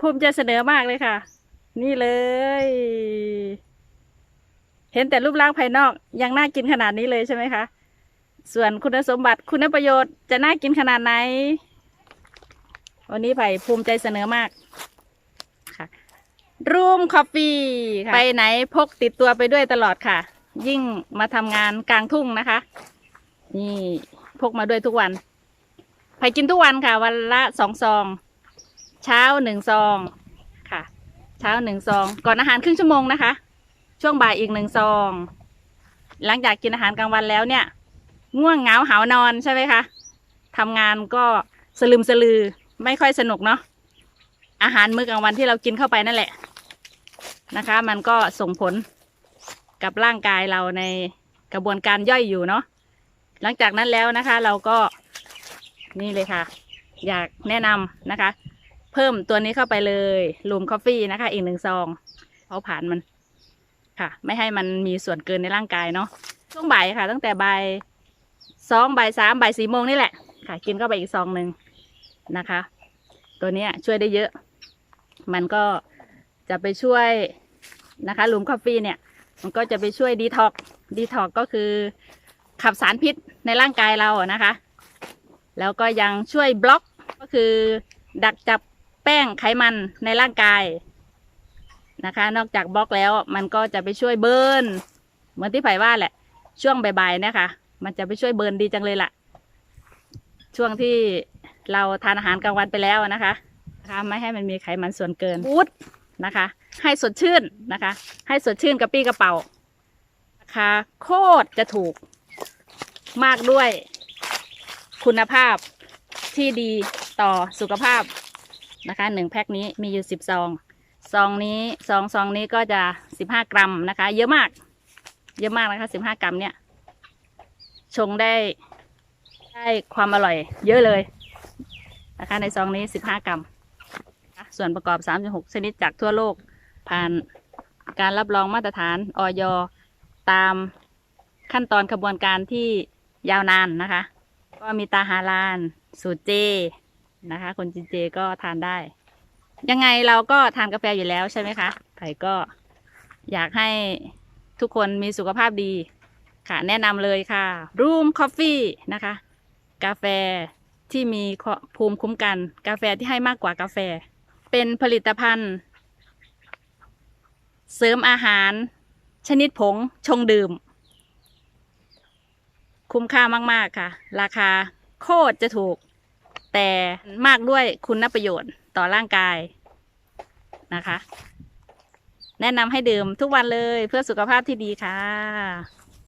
ภูมิใจเสนอมากเลยค่ะ นี่เลย เห็นแต่รูปร่างภายนอกยังน่ากินขนาดนี้เลยใช่ไหมคะ ส่วนคุณสมบัติคุณประโยชน์จะน่ากินขนาดไหน วันนี้ไผ่ภูมิใจเสนอมากค่ะรูมคอฟฟี่ไปไหนพกติดตัวไปด้วยตลอดค่ะ ยิ่งมาทำงานกลางทุ่งนะคะ นี่พกมาด้วยทุกวันไผ่กินทุกวันค่ะ วันละสองซอง เช้าหนึ่งซองค่ะ เช้าหนึ่งซอง ก่อนอาหารครึ่งชั่วโมงนะคะ ช่วงบ่ายอีกหนึ่งซอง หลังจากกินอาหารกลางวันแล้วเนี่ย ง่วงเหงาหาวนอนใช่ไหมคะทำงานก็สลืมสลือไม่ค่อยสนุกเนาะอาหารมื้อกลางวันที่เรากินเข้าไปนั่นแหละนะคะ มันก็ส่งผลกับร่างกายเราในกระบวนการย่อยอยู่เนาะหลังจากนั้นแล้วนะคะ เราก็นี่เลยค่ะ อยากแนะนำนะคะ เพิ่มตัวนี้เข้าไปเลยลูมคอฟฟี่นะคะ อีกหนึ่งซองเผาผลาญมันค่ะ ไม่ให้มันมีส่วนเกินในร่างกายเนาะช่วงบ่ายค่ะ ตั้งแต่บ่ายสองบ่ายสามบ่ายสี่โมงนี่แหละ ค่ะ กินเข้าไปอีกซองหนึ่งนะคะ ตัวนี้ช่วยได้เยอะ มันก็จะไปช่วยนะคะลูมคอฟฟี่เนี่ย มันก็จะไปช่วยดีท็อกดีท็อกก็คือขับสารพิษในร่างกายเราอะนะคะ แล้วก็ยังช่วยบล็อกก็คือดักจับ แป้งไขมันในร่างกายนะคะ นอกจากบล็อกแล้วมันก็จะไปช่วยเบิร์นเหมือนที่ไผ่ว่าแหละ ช่วงบ่ายๆเนะคะ มันจะไปช่วยเบิร์นดีจังเลยล่ะ ช่วงที่เราทานอาหารกลางวันไปแล้วนะคะนะคะไม่ให้มันมีไขมันส่วนเกินฟูดนะคะ ให้สดชื่นนะคะ ให้สดชื่นกระปี้กระเป๋าราคาโคตรจะถูกมากด้วยคุณภาพที่ดีต่อสุขภาพ นะคะหนึ่งแพ็คนี้มีอยู่สิบซอง ซองนี้ซองซองนี้ก็จะสิบห้ากรัมนะคะ เยอะมาก เยอะมากนะคะสิบห้ากรัมเนี่ย ชงได้ได้ความอร่อย เยอะเลยนะคะ ในซองนี้สิบห้ากรัม ส่วนประกอบสามหกชนิดจากทั่วโลกผ่านการรับรองมาตรฐานออยตามขั้นตอนกระบวนการที่ยาวนานนะคะ ก็มีตาฮาลาน สูตรเจ นะคะ คนจีนเจก็ทานได้ ยังไงเราก็ทานกาแฟอยู่แล้วใช่ไหมคะไผ่ก็อยากให้ทุกคนมีสุขภาพดีค่ะ แนะนำเลยค่ะ Room Coffee นะคะ กาแฟที่มีภูมิคุ้มกัน กาแฟที่ให้มากกว่ากาแฟ เป็นผลิตภัณฑ์ เสริมอาหาร ชนิดผงชงดื่ม คุ้มค่ามาก ๆ ค่ะ ราคาโคตรจะถูก แต่มากด้วยคุณประโยชน์ต่อร่างกายนะคะ แนะนำให้ดื่มทุกวันเลยเพื่อสุขภาพที่ดีค่ะ